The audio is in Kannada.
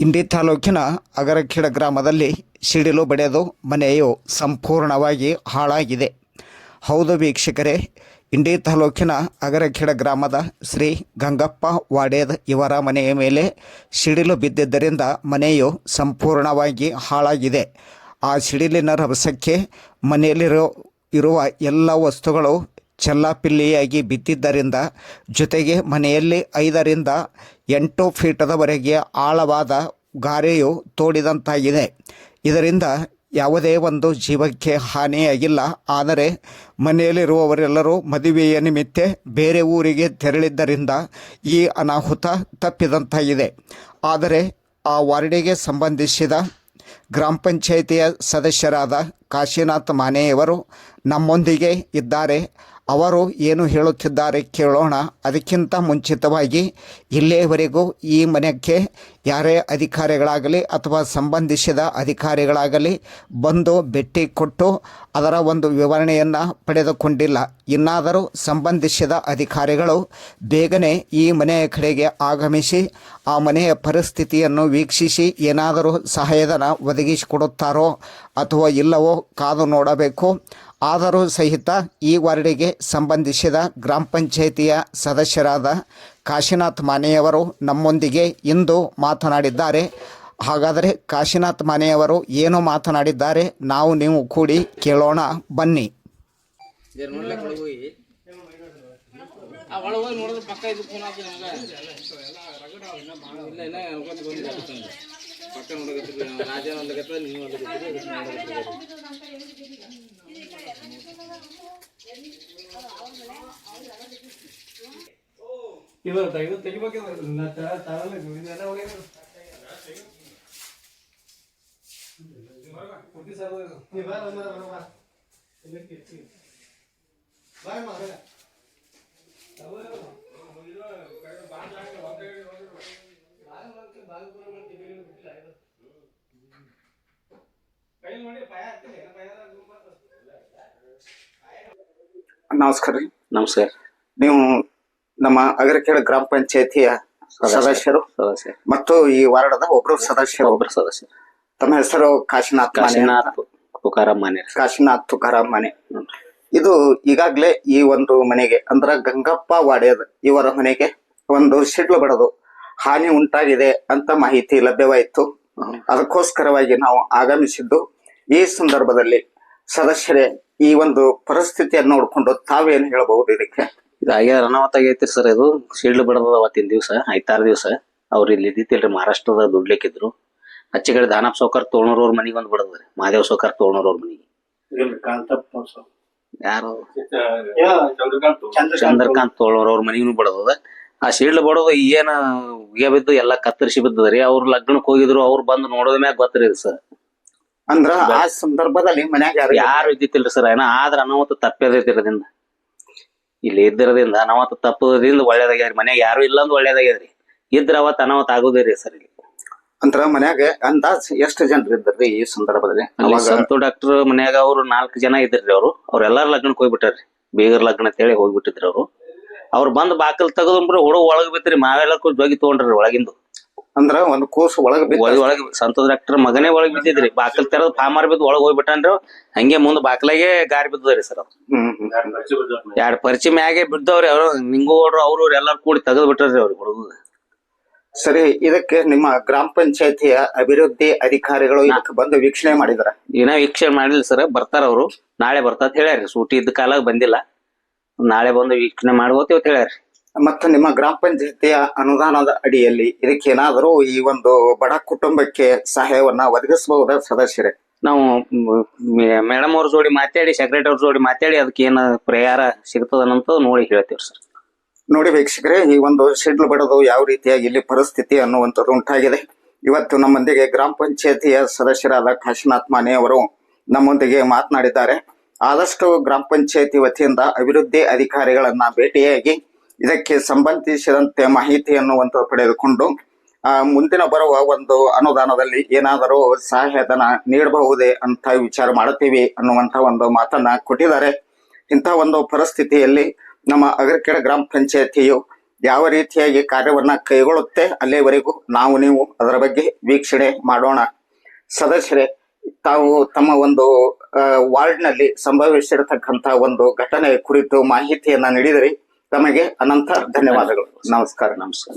ಇಂಡಿ ತಾಲೂಕಿನ ಅಗರಖೇಡ ಗ್ರಾಮದಲ್ಲಿ ಸಿಡಿಲು ಬಡಿದು ಮನೆಯು ಸಂಪೂರ್ಣವಾಗಿ ಹಾಳಾಗಿದೆ. ಹೌದು ವೀಕ್ಷಕರೇ, ಇಂಡಿ ತಾಲೂಕಿನ ಅಗರಖೇಡ ಗ್ರಾಮದ ಶ್ರೀ ಗಂಗಪ್ಪ ವಾಡೇದ್ ಇವರ ಮನೆಯ ಮೇಲೆ ಸಿಡಿಲು ಬಿದ್ದಿದ್ದರಿಂದ ಮನೆಯು ಸಂಪೂರ್ಣವಾಗಿ ಹಾಳಾಗಿದೆ. ಆ ಸಿಡಿಲಿನ ರಭಸಕ್ಕೆ ಮನೆಯಲ್ಲಿರೋ ಇರುವ ಎಲ್ಲ ವಸ್ತುಗಳು ಚೆಲ್ಲಾಪಿಲ್ಲಿಯಾಗಿ ಬಿದ್ದಿದ್ದರಿಂದ ಜೊತೆಗೆ ಮನೆಯಲ್ಲಿ ಐದರಿಂದ ಎಂಟು ಫೀಟದವರೆಗೆ ಆಳವಾದ ಗಾರೆಯು ತೋಡಿದಂತಾಗಿದೆ. ಇದರಿಂದ ಯಾವುದೇ ಒಂದು ಜೀವಕ್ಕೆ ಹಾನಿಯಾಗಿಲ್ಲ. ಆದರೆ ಮನೆಯಲ್ಲಿರುವವರೆಲ್ಲರೂ ಮದುವೆಯ ನಿಮಿತ್ತ ಬೇರೆ ಊರಿಗೆ ತೆರಳಿದ್ದರಿಂದ ಈ ಅನಾಹುತ ತಪ್ಪಿದಂತಾಗಿದೆ. ಆದರೆ ಆ ವಾರ್ಡಿಗೆ ಸಂಬಂಧಿಸಿದ ಗ್ರಾಮ ಪಂಚಾಯಿತಿಯ ಸದಸ್ಯರಾದ ಕಾಶಿನಾಥ್ ಮಾನೆಯವರು ನಮ್ಮೊಂದಿಗೆ ಇದ್ದಾರೆ. ಅವರು ಏನು ಹೇಳುತ್ತಿದ್ದಾರೆ ಕೇಳೋಣ. ಅದಕ್ಕಿಂತ ಮುಂಚಿತವಾಗಿ ಇಲ್ಲಿಯವರೆಗೂ ಈ ಮನೆಗೆ ಯಾರೇ ಅಧಿಕಾರಿಗಳಾಗಲಿ ಅಥವಾ ಸಂಬಂಧಿಸಿದ ಅಧಿಕಾರಿಗಳಾಗಲಿ ಬಂದು ಭೇಟಿ ಕೊಟ್ಟು ಅದರ ಒಂದು ವಿವರಣೆಯನ್ನು ಪಡೆದುಕೊಂಡಿಲ್ಲ. ಇನ್ನಾದರೂ ಸಂಬಂಧಿಸಿದ ಅಧಿಕಾರಿಗಳು ಬೇಗನೆ ಈ ಮನೆಯ ಕಡೆಗೆ ಆಗಮಿಸಿ, ಆ ಮನೆಯ ಪರಿಸ್ಥಿತಿಯನ್ನು ವೀಕ್ಷಿಸಿ ಏನಾದರೂ ಸಹಾಯಧನ ಒದಗಿಸಿಕೊಡುತ್ತಾರೋ ಅಥವಾ ಇಲ್ಲವೋ ಕಾದು ನೋಡಬೇಕು. ಆದರೂ ಸಹಿತ ಈ ವಾರ್ಡಿಗೆ ಸಂಬಂಧಿಸಿದ ಗ್ರಾಮ ಪಂಚಾಯಿತಿಯ ಸದಸ್ಯರಾದ ಕಾಶಿನಾಥ್ ಮಾನೆಯವರು ನಮ್ಮೊಂದಿಗೆ ಇಂದು ಮಾತನಾಡಿದ್ದಾರೆ. ಹಾಗಾದರೆ ಕಾಶಿನಾಥ್ ಮಾನೆಯವರು ಏನು ಮಾತನಾಡಿದ್ದಾರೆ? ನಾವು ನೀವು ಕೂಡಿ ಕೇಳೋಣ, ಬನ್ನಿ. ನೋಡ್ಲಕತ್ತ ನೀವು ನೋಡ್ಲಕತ್ತಿದ್ರಿ ಅದಕ್ಕೆ ನೋಡಕತ್ತಿದ್ರಿ ಇದು ತೆಗೆದು ತೆಗಿಬೇಕಿದ್ರೆ ನಾ ತ- ತರಲ್ಲ ಇದೆಲ್ಲ ಹೋಗ್ಯಾವ. ಪೂರ್ತಿ ಸಾಲ ಹೋಗ್ಯಾವ. ನೀ ಬಾ, ಬಾ, ಬಾ, ಬಾ, ಬಾ. ಇಲ್ಲಿ ಕಿರ್ಚಿ. ಬಾ ಅಮ್ಮ, ಬೇಗ. ತಗೋ, ತಗೋ. ಬಾಗಿಲು ಮಾಡ್ತೀನಿ, ಬಾಗಿಲು ಪೂರ ಮಾಡ್ತೀನಿ, ಬೇಗ ಬಿಟ್ಟಿಲ್ಲ, ಇದು. ಕೈಲಿ ಮಾಡಿ ಪಾಯ ಹಾಕ್ತೀನಿ, ಏನೋ ಪಾಯ ಹಾಕಿ ಗುಂಪು ಹಾಕು. ನಮಸ್ಕಾರ ರೀ ನಮಸ್ಕಾರ ನೀವು ನಮ್ಮ ಅಗರಖೇಡ ಗ್ರಾಮ ಪಂಚಾಯತಿಯ ಸದಸ್ಯರು ಸದಸ್ಯ. ಮತ್ತು ಈ ವಾರ್ಡದ ಒಬ್ಬರು ಸದಸ್ಯರು ಒಬ್ಬರು ಸದಸ್ಯ. ತಮ್ಮ ಹೆಸರು ಕಾಶಿನಾಥ್ ಮನೆ. ಕಾಶಿನಾಥ್ ತುಕಾರಾಮ್ ಮಾನ್ಯರ್ ಕಾಶಿನಾಥ್ ತುಕಾರಾಮ್ ಮನೆ. ಇದು ಈಗಾಗಲೇ ಈ ಒಂದು ಮನೆಗೆ ಅಂದ್ರ ಗಂಗಪ್ಪ ವಾಡ್ಯದ ಇವರ ಮನೆಗೆ ಒಂದು ಸಿಡ್ಲು ಬಡದು ಹಾನಿ ಉಂಟಾಗಿದೆ ಅಂತ ಮಾಹಿತಿ ಲಭ್ಯವಾಯಿತು. ಅದಕ್ಕೋಸ್ಕರವಾಗಿ ನಾವು ಆಗಮಿಸಿದ್ದು ಈ ಸಂದರ್ಭದಲ್ಲಿ ಸದಸ್ಯರೇ ಈ ಒಂದು ಪರಿಸ್ಥಿತಿಯನ್ನು ನೋಡಿಕೊಂಡು ತಾವೇನು ಹೇಳಬಹುದು ಇದಕ್ಕೆ? ಇದು ಆಗ್ಯಾದ ಅನಾಹುತ ಆಗೈತಿ ಸರ್ ಇದು. ಶೀಲ್ಡ್ ಬಿಡದ ಅವತ್ತಿನ ದಿವಸ ಐತಾರು ದಿವಸ. ಅವ್ರು ಇಲ್ಲಿ ಇದ್ದಿತ್ತಿಲ್ರಿ ಮಹಾರಾಷ್ಟ್ರದ ದುಡ್ಲಿಕ್ಕಿದ್ರು. ಹಚ್ಚಿ ಕಡೆ ದಾನಪ್ಪ ಸೌಕರ್ ತೋಳೂರ್ ಅವ್ರ ಮನೆಗೆ ಒಂದು ಬಿಡದ್ರಿ. ಮಹಾದೇವ್ ಸೌಕರ್ ಅವ್ರ ಮನೆಗೆ. ಯಾರು? ಚಂದ್ರಕಾಂತ್ ತೋಳೂರವ್ರ ಮನಿಗೂ. ಬಡದದ. ಆ ಶೀಲ್ಡ್ ಬಡೋದು ಏನ ಉಗೆ ಬಿದ್ದು ಎಲ್ಲಾ ಕತ್ತರಿಸಿ ಬಿದ್ದದ್ರಿ. ಅವ್ರ ಲಗ್ನಕ್ಕೆ ಹೋಗಿದ್ರು ಅವ್ರು ಬಂದು ನೋಡೋದ ಮ್ಯಾಗ ಗೊತ್ತರಿ ಸರ್. ಅಂದ್ರ ಆ ಸಂದರ್ಭದಲ್ಲಿ ಮನ್ಯಾಗ ಯಾರು ಇದ್ದಿತ್ತಿಲ್ರಿ ಸರ್ ಏನ ಆದ್ರ ಅನಾಹುತ ತಪ್ಪದೈತಿ ಇರೋದ್ರಿಂದ ಇಲ್ಲಿ ಇದ್ದಿರೋದ್ರಿಂದ ಅನಾಹುತ ತಪ್ಪುದ್ರಿಂದ ಒಳ್ಳೇದಾಗ್ಯದ್ರಿ ಮನ್ಯಾಗ ಯಾರು ಇಲ್ಲ ಅಂದ್ ಒಳ್ಳೇದಾಗ್ಯದ್ರಿ ಇದ್ರ ಅವತ್ ಅನಾಹುತ ಆಗೋದಿರಿ ಸರ್ ಇಲ್ಲಿ. ಅಂದ್ರ ಮನ್ಯಾಗ ಅಂದಾಜ್ ಎಷ್ಟು ಜನರು ಇದ್ರಿ ಈ ಸಂದರ್ಭದಲ್ಲಿ? ಅಲ್ಲಿ ಅವಾಗ ಸಂತು ಡಾಕ್ಟರ್ ಮನ್ಯಾಗ ಅವ್ರು ನಾಲ್ಕು ಜನ ಇದ್ರಿ ಅವ್ರು. ಅವ್ರೆಲ್ಲಾರು ಲಗ್ನಕ್ಕೆ ಹೋಗ್ಬಿಟ್ಟಾರ್ರಿ. ಬೀಗರ್ ಲಗ್ನ ಅಂತ ಹೇಳಿ ಹೋಗ್ಬಿಟ್ಟಿದ್ರು ಅವ್ರು. ಅವ್ರು ಬಂದ್ ಬಾಕಲ್ ತೆಗದ್ಬಿಟ್ರೆ ಹುಡುಗ ಒಳಗ್ ಬಿತ್ರಿ ಮಾವೆಲ್ಲ ಜೋಗಿ ತಗೊಂಡ್ರಿ ಒಳಗಿಂದು. ಅಂದ್ರ ಒಂದ್ ಕೋರ್ಸ್ ಒಳಗ ಒಳಗ್ ಒಳಗ್ ಸಂತೋಷ್ ಡಾಕ್ಟರ್ ಮಗನೇ ಒಳಗ್ ಬಿದ್ದಿದ್ರಿ. ಬಾಕಲ್ ತೆರದ್ ಫಾರ್ಮರ್ ಬಿದ್ದು ಒಳಗ್ ಹೋಗ್ಬಿಟ್ಟಾನ್ರಿ. ಹಂಗೆ ಮುಂದ್ ಬಾಕ್ಲಾಗೆ ಗಾರಿ ಬಿದ್ದದ್ರಿ ಸರ್ ಅವ್ರು. ಹ್ಮ್ ಹ್ಮ್. ಎರಡ್ ಪರಿಚಯ ಮ್ಯಾಗೆ ಬಿದ್ದವ್ರಿ ಅವ್ರು ನಿಂಗು ಅವ್ರು ಅವ್ರು ಎಲ್ಲಾರು ಕೂಡಿ ತೆಗೆದ್ ಬಿಟ್ಟ್ರಿ ಅವ್ರಿಗೆ ಹುಡುಗ ಸರಿ ಇದಕ್ಕೆ ನಿಮ್ಮ ಗ್ರಾಮ ಪಂಚಾಯತಿಯ ಅಭಿವೃದ್ಧಿ ಅಧಿಕಾರಿಗಳು ಇದಕ್ಕೆ ಬಂದು ವೀಕ್ಷಣೆ ಮಾಡಿದಾರ? ಏನ ವೀಕ್ಷಣೆ ಮಾಡಿಲ್ಲ ಸರ್ ಬರ್ತಾರ ಅವ್ರು. ನಾಳೆ ಬರ್ತಾರ ಹೇಳ್ಯಾರಿ ಸೂಟಿ ಇದ್ದ ಕಾಲಾಗ ಬಂದಿಲ್ಲ. ನಾಳೆ ಬಂದು ವೀಕ್ಷಣೆ ಮಾಡ್ಬೋತೀವಿ ಅಂತ ಹೇಳ್ಯಾರಿ ಮತ್ತು ನಿಮ್ಮ ಗ್ರಾಮ ಪಂಚಾಯತಿಯ ಅನುದಾನದ ಅಡಿಯಲ್ಲಿ ಇದಕ್ಕೆ ಏನಾದರೂ ಈ ಒಂದು ಬಡ ಕುಟುಂಬಕ್ಕೆ ಸಹಾಯವನ್ನ ಒದಗಿಸಬಹುದ ಸದಸ್ಯರೇ? ನಾವು ಮೇಡಮ್ ಅವ್ರ ಜೋಡಿ ಮಾತಾಡಿ ಸೆಕ್ರೆಟರಿ ಅವ್ರ ಜೋಡಿ ಮಾತಾಡಿ ಅದಕ್ಕೆ ಏನು ಪರಿಹಾರ ಸಿಗ್ತದನಂತ ನೋಡಿ ಹೇಳ್ತೀವಿ ಸರ್. ನೋಡಿ ವೀಕ್ಷಕರೇ ಈ ಒಂದು ಸಿಡ್ಲು ಬಡದು ಯಾವ ರೀತಿಯಾಗಿ ಇಲ್ಲಿ ಪರಿಸ್ಥಿತಿ ಅನ್ನುವಂಥದ್ದು ಉಂಟಾಗಿದೆ. ಇವತ್ತು ನಮ್ಮೊಂದಿಗೆ ಗ್ರಾಮ ಪಂಚಾಯತಿಯ ಸದಸ್ಯರಾದ ಕಾಶಿನಾಥ್ ಮಾನೆ ಅವರು ನಮ್ಮೊಂದಿಗೆ ಮಾತನಾಡಿದ್ದಾರೆ. ಆದಷ್ಟು ಗ್ರಾಮ ಪಂಚಾಯತಿ ವತಿಯಿಂದ ಅಭಿವೃದ್ಧಿ ಅಧಿಕಾರಿಗಳನ್ನ ಭೇಟಿಯಾಗಿ ಇದಕ್ಕೆ ಸಂಬಂಧಿಸಿದಂತೆ ಮಾಹಿತಿಯನ್ನು ಒಂದು ಪಡೆದುಕೊಂಡು, ಆ, ಮುಂದಿನ ಬರುವ ಒಂದು ಅನುದಾನದಲ್ಲಿ ಏನಾದರೂ ಸಹಾಯಧನ ನೀಡಬಹುದೇ ಅಂತ ವಿಚಾರ ಮಾಡುತ್ತೀವಿ ಅನ್ನುವಂಥ ಒಂದು ಮಾತನ್ನ ಕೊಟ್ಟಿದ್ದಾರೆ. ಇಂಥ ಒಂದು ಪರಿಸ್ಥಿತಿಯಲ್ಲಿ ನಮ್ಮ ಅಗರಕೆರೆ ಗ್ರಾಮ ಪಂಚಾಯತಿಯು ಯಾವ ರೀತಿಯಾಗಿ ಕಾರ್ಯವನ್ನ ಕೈಗೊಳ್ಳುತ್ತೆ ಅಲ್ಲಿವರೆಗೂ ನಾವು ನೀವು ಅದರ ಬಗ್ಗೆ ವೀಕ್ಷಣೆ ಮಾಡೋಣ. ಸದಸ್ಯರೇ, ತಾವು ತಮ್ಮ ಒಂದು ವಾರ್ಡ್ನಲ್ಲಿ ಸಂಭವಿಸಿರತಕ್ಕಂಥ ಒಂದು ಘಟನೆ ಕುರಿತು ಮಾಹಿತಿಯನ್ನ ನೀಡಿದರೆ. ತಮಗೆ ಅನಂತ ಧನ್ಯವಾದಗಳು. ನಮಸ್ಕಾರ. ನಮಸ್ಕಾರ.